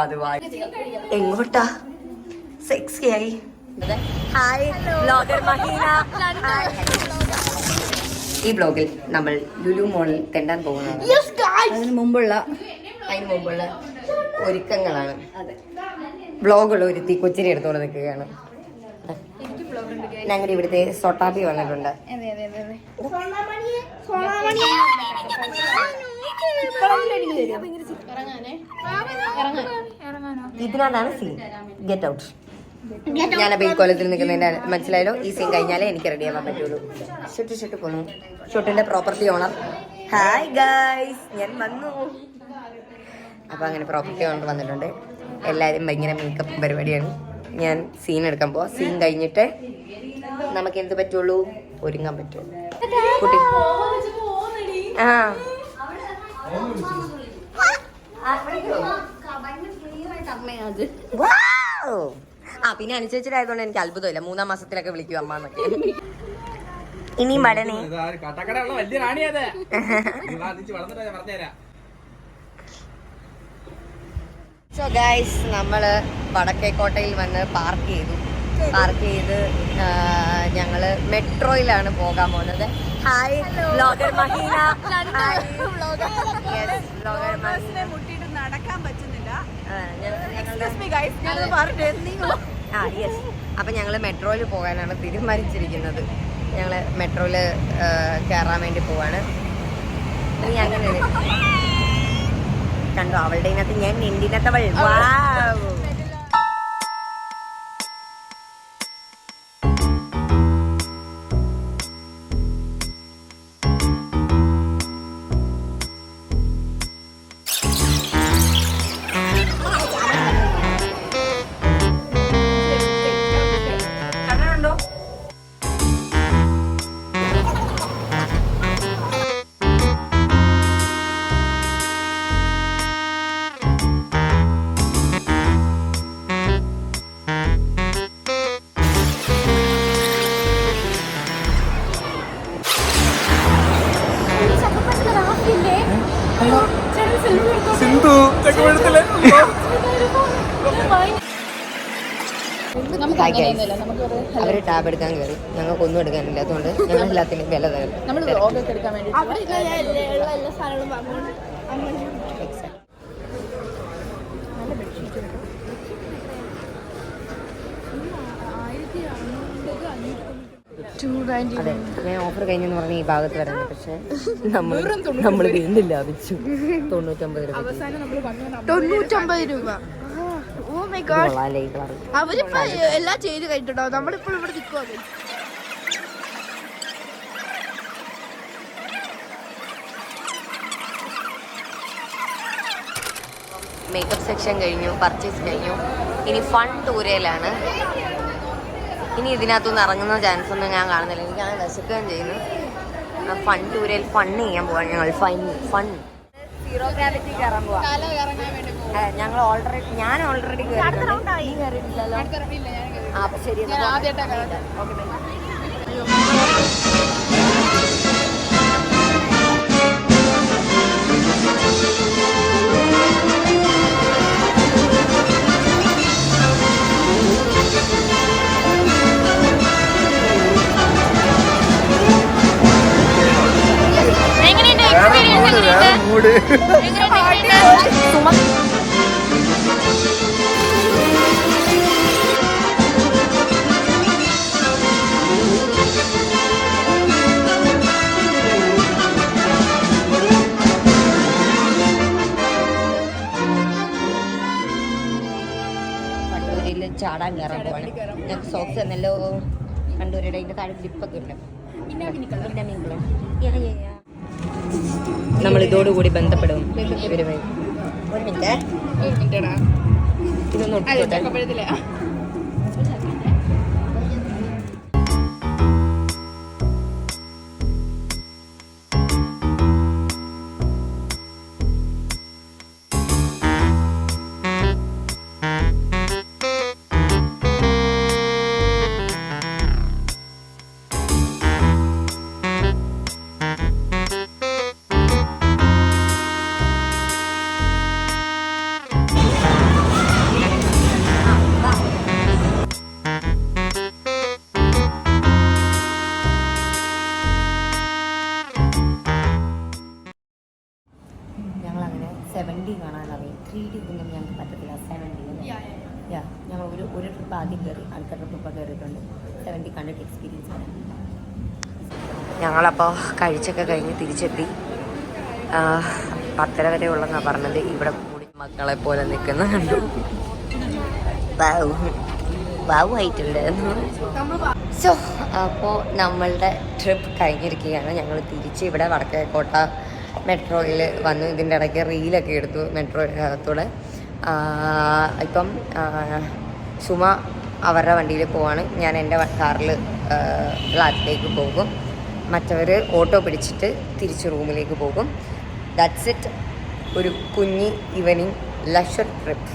അത് എങ്ങോട്ടാ? സെക്സി ആയി. Hi blogger Maheena. ഈ ബ്ലോഗിൽ നമ്മൾ ലുലു മോളിൽ തെണ്ടാൻ പോകുന്നത് അതിന് മുമ്പുള്ള അതിന് മുമ്പുള്ള ഒരുക്കങ്ങളാണ്. ബ്ലോഗുള്ള ഒരുത്തി കൊച്ചിനെ എടുത്തോണ്ട് നിൽക്കുകയാണ്. ഞങ്ങളുടെ ഇവിടുത്തെ സൊട്ടാപ്പി വന്നിട്ടുണ്ട്. ഇതിനകത്താണ് സീൻ ഗെറ്റ് ഔട്ട് ഞാൻ ഈ കൊല്ലത്തിൽ നിൽക്കുന്നതിന്റെ മനസ്സിലായല്ലോ? ഈ സീൻ കഴിഞ്ഞാലേ എനിക്ക് റെഡി ആവാൻ പറ്റുള്ളൂ. ഷുട്ട് ഷുട്ട് പോണു. ഷുട്ടിന്റെ പ്രോപ്പർട്ടി ഓണർ ഹായ് ഗൈസ് ഞാൻ വന്നു. അപ്പൊ അങ്ങനെ പ്രോപ്പർട്ടി ഓണർ വന്നിട്ടുണ്ട്. എല്ലാരും ഭയങ്കര മേക്കപ്പ് പരിപാടിയാണ്. ഞാൻ സീൻ എടുക്കാൻ പോവാ. സീൻ കഴിഞ്ഞിട്ട് നമുക്ക് എന്ത് പറ്റുള്ളൂ? ഒരുങ്ങാൻ പറ്റുള്ളൂ കുട്ടി. ആ! ആ പിന്നെ അനുസരിച്ചിട്ടായതുകൊണ്ട് എനിക്ക് അത്ഭുതമില്ല. മൂന്നാം മാസത്തിലൊക്കെ വിളിക്കും അമ്മ എന്നൊക്കെ. ഇനി മടനെ സോ ഗൈസ് നമ്മൾ വടക്കേക്കോട്ടയിൽ വന്ന് പാർക്ക് ചെയ്തു. പാർക്ക് ചെയ്ത് ഞങ്ങൾ മെട്രോയിലാണ് പോകാൻ പോകുന്നത്. Hi blogger Maheena hi blogger Maheena മുട്ടിയിട്ട് നടക്കാൻ പറ്റുന്നില്ല. ആ, യെസ് അപ്പം ഞങ്ങൾ മെട്രോയിൽ പോകാനാണ് തീരുമാനിച്ചിരിക്കുന്നത്. ഞങ്ങൾ മെട്രോയിൽ കയറാൻ വേണ്ടി പോവാണ്. നീ അങ്ങനെ കണ്ടോ അവളുടെ ഇതിനകത്ത് ഞാൻ നിന്തിനകത്തവൾ വാവ് കണ്ണുണ്ടോ സിന്ധു ചക്കമെടുത്തില്ലേ അവർ ടാബ് എടുക്കാൻ കയറി ഞങ്ങൾക്ക് ഒന്നും എടുക്കാനില്ല അതുകൊണ്ട് ഞങ്ങൾ എല്ലാത്തിനും വില തരും നമ്മൾ വ്ളോഗൊക്കെ എടുക്കാൻ വേണ്ടി അവിടെ എല്ലാ എല്ലാ സാധനങ്ങളും വാങ്ങുന്നു അതെ ഞാൻ ഓഫർ കഴിഞ്ഞെന്ന് പറഞ്ഞ ഈ ഭാഗത്ത് വരുന്നത് പക്ഷെ നമ്മൾ നമ്മൾ വീണ്ടും ലാഭിച്ചു. തൊണ്ണൂറ്റൊമ്പത് രൂപ തൊണ്ണൂറ്റൊമ്പത് രൂപ. ഓ മൈ ഗോഡ് കൊള്ളാല്ലേ ഈ കളർ അവരിപ്പോ എല്ലാം ചെയ്ത് കഴിഞ്ഞിട്ടുണ്ടാവും നമ്മളിപ്പോൾ ഇവിടെ നിൽക്കുവാ മേക്കപ്പ് സെക്ഷൻ കഴിഞ്ഞു പർച്ചേസ് കഴിഞ്ഞു. ഇനി ഫൺ ടൂരയിലാണ് ഇനി ഇതിനകത്തുനിന്ന് ഇറങ്ങുന്ന ചാൻസ് ഒന്നും ഞാൻ കാണുന്നില്ല. എനിക്ക് എനിക്കാണ് വിശക്കുകയും ചെയ്യുന്നു. ഫൺ ടൂരയിൽ ഫൺ ചെയ്യാൻ പോവാൻ ഞങ്ങൾ. ഫൈൻ ഫൺ സീറോ ഗ്രാവിറ്റി ഇറങ്ങാൻ പോവാ. ഞങ്ങൾ ഓൾറെഡി ഞാൻ ഓൾറെഡി കയറിയിട്ടില്ലല്ലോ ആ അപ്പൊ ശരി ഞാൻ കണ്ടൂരിൽ ചാടാൻ കയറാൻ പോവാണ്. ഞാൻ സോക്സ് എന്നല്ലോ കണ്ടൂരുടെ അതിന്റെ താഴെ ഗ്രിപ്പൊക്കെ ഉണ്ട്. നമ്മൾ ഇതോടുകൂടി ബന്ധപ്പെടും. ഇവരുമായി ഒരു മിനിറ്റ് ഇതൊന്ന് ഡി ഒന്നും ഞങ്ങൾക്ക് പറ്റത്തില്ല. സെവൻ ഡി യാ ഞങ്ങൾ ഒരു ഒരു ട്രിപ്പ് ആദ്യം കയറി അടുത്ത ട്രിപ്പ് ഇപ്പോൾ കയറിയിട്ടുണ്ട്. സെവൻ ഡി കണ്ടിട്ട് എക്സ്പീരിയൻസ് ആണ് ഞങ്ങളപ്പോൾ കഴിച്ചൊക്കെ കഴിഞ്ഞ് തിരിച്ചെത്തി. ആ, പത്തര വരെ ഉള്ളെന്നാണ് പറഞ്ഞത്. ഇവിടെ കൂടി മക്കളെ പോലെ നിൽക്കുന്ന കണ്ടു. വാവ് വാവ് ആയിട്ടുണ്ട്. സോ അപ്പോൾ നമ്മളുടെ ട്രിപ്പ് കഴിഞ്ഞിരിക്കുകയാണ്. ഞങ്ങൾ തിരിച്ച് ഇവിടെ വടക്കേക്കോട്ട മെട്രോയിൽ വന്നു. ഇതിന്റെ ഇടയ്ക്ക് റീലൊക്കെ എടുത്തു മെട്രോ അകത്തൂടെ ആ, ഇപ്പം ചുമ അവരുടെ വണ്ടിയിൽ പോവാണ്. ഞാൻ എന്റെ കാറിൽ ഫ്ലാറ്റിലേക്ക് പോകും. മറ്റവർ ഓട്ടോ പിടിച്ചിട്ട് തിരിച്ച് റൂമിലേക്ക് പോകും. ദാറ്റ്സ് ഇറ്റ് ഒരു കുഞ്ഞി ഈവനിങ് ലഷർ ട്രിപ്പ്